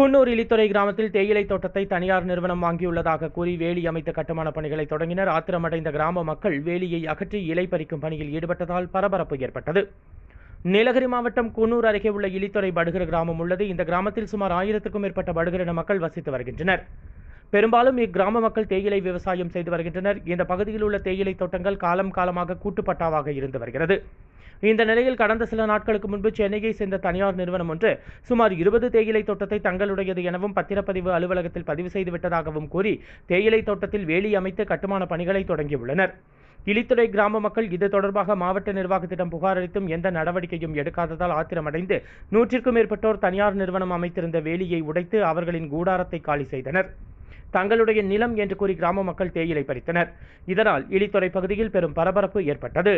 குன்னூர் இலித்துறை கிராமத்தில் தேயிலை தோட்டத்தை தனியார் நிறுவனம் வாங்கியுள்ளதாக கூறி வேலி அமைத்த கட்டுமான பணிகளை தொடங்கினர். ஆத்திரமடைந்த கிராம மக்கள் வேலியை அகற்றி இலை பறிக்கும் பணியில் ஈடுபட்டதால் பரபரப்பு ஏற்பட்டது. நீலகிரி மாவட்டம் குன்னூர் அருகே உள்ள இலித்துறை படுகர கிராமம் உள்ளது. இந்த கிராமத்தில் சுமார் ஆயிரத்துக்கும் மேற்பட்ட படுகரின மக்கள் வசித்து வருகின்றனர். பெரும்பாலும் இக்கிராம மக்கள் தேயிலை விவசாயம் செய்து வருகின்றனர். இந்த பகுதியில் உள்ள தேயிலை தோட்டங்கள் காலம் காலமாக கூட்டுப்பட்டாவாக இருந்து வருகிறது. இந்த நிலையில் கடந்த சில நாட்களுக்கு முன்பு சென்னையை சேர்ந்த தனியார் நிறுவனம் ஒன்று சுமார் இருபது தேயிலை தோட்டத்தை தங்களுடையது எனவும் பத்திரப்பதிவு அலுவலகத்தில் பதிவு செய்து விட்டதாகவும் கூறி தேயிலை தோட்டத்தில் வேலி அமைத்து கட்டுமான பணிகளை தொடங்கியுள்ளனர். இலித்துறை கிராம மக்கள் இது தொடர்பாக மாவட்ட நிர்வாகத்திடம் புகார் அளித்தும் எந்த நடவடிக்கையும் எடுக்காததால் ஆத்திரமடைந்து நூற்றிற்கும் மேற்பட்டோர் தனியார் நிறுவனம் அமைத்திருந்த வேலியை உடைத்து அவர்களின் கூடாரத்தை காலி செய்தனர். தங்களுடைய நிலம் என்று கூறி கிராம மக்கள் தேயிலை பறித்தனர். இதனால் இலித்துறை பகுதியில் பெரும் பரபரப்பு ஏற்பட்டது.